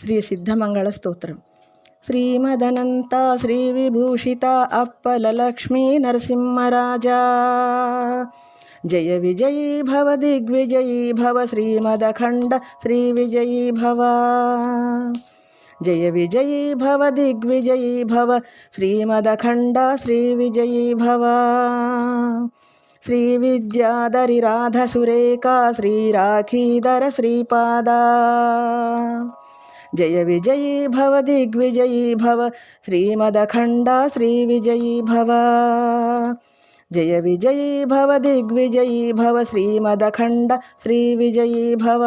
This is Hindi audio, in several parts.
श्री सिद्धमंगलस् श्रीमदनंता श्री विभूषिता अप्पलक्ष्मी नरसिंहराजा। जय विजयी भव दिग्विजयी भव श्रीमदंड्री विजयी भव। जय विजयी भव दिग्विजयी भव श्रीमदखंड श्री विजयी भव। श्रीविद्याधरि श्री राखीधर श्रीपादा। जय विजयी भव दिग्विजयी भव। श्रीमदखंडा श्री विजयी भव। जय विजयी भव दिग्विजयी भव। श्रीमदखंड श्री विजयी भव।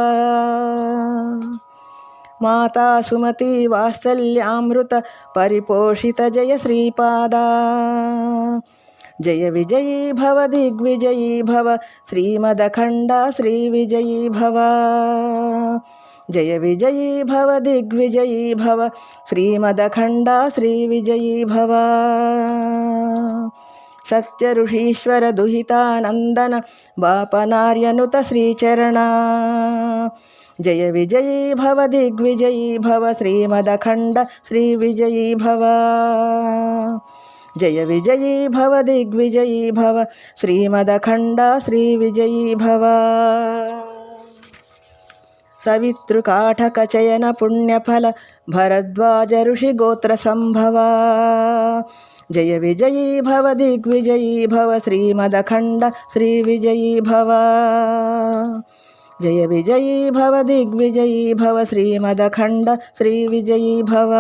माता सुमती वात्सल्यामृत परिपोषित जय श्रीपादा। जय विजयी भव दिग्विजयी भव। श्रीमदंड श्री विजयी भव। जय विजयी भव दिग्विजयी भव श्रीमदखंड श्री विजयी भव सत्यऋषीश्वर दुहितानन्दन वापनार्यनुत श्रीचरण। जय विजयी भव दिग्विजयी भव श्रीमदंड श्री विजयी भव जय विजयी भव दिग्विजयी भव श्रीमदंड श्री विजयी भव सवितृकाठक चयन पुण्यफल भरद्वाज ऋषिगोत्रसम्भव जय विजयी भव, दिग्विजयी भव श्री विजयी भव। जय विजयी भव, दिग्विजयी भव श्रीमदखंड श्री विजयी भव।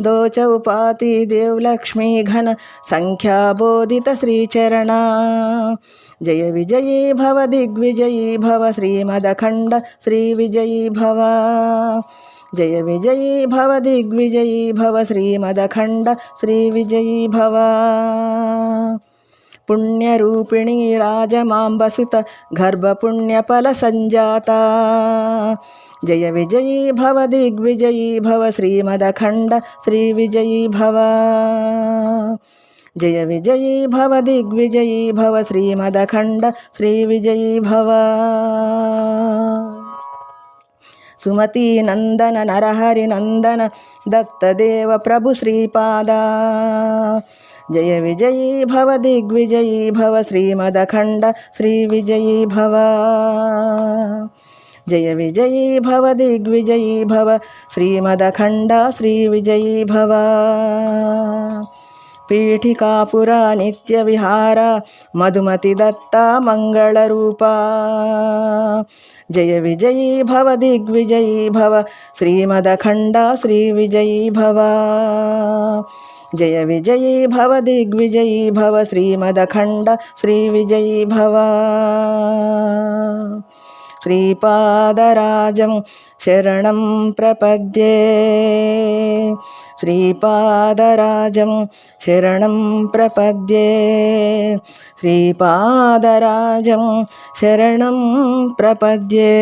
दोच उपाति देवलक्ष्मी घन संख्या बोधित श्रीचरण। जय विजयी भव दिग्विजयी भव श्री विजयी भव। जय विजयी भव दिग्विजयी भव श्रीमदखंड श्री विजयी भव। पुण्यरूपिणी गर्भपुण्यपल संजाता जय विजयी भव दिग्विजयी भव श्रीमदंड श्री विजयी भव। जय विजयी भव दिग्विजयी भव श्रीमदखंड श्री विजयी भव। सुमती नंदन नरहरिनंदन दत्तदेव प्रभु श्रीपादा। जय विजयी भव दिग्विजयी भव श्रीमदंड श्री विजयी भव। जय विजयी भव दिग्विजयी भव। श्रीमदखण्डा श्रीविजयी भव। पीठिकापुरा दत्ता मधुमतिदत्ता रूपा जय विजयी भव दिग्विजयी भव। श्रीमदखण्डा श्रीविजयी भव। जय विजयी भव दिग्विजयी भव। श्रीमदखण्ड श्रीविजयी भव। శ్రీపాదరాజం శరణం ప్రపద్యే. శ్రీపాదరాజం శరణం ప్రపద్యే. శ్రీపాదరాజం శరణం ప్రపద్యే.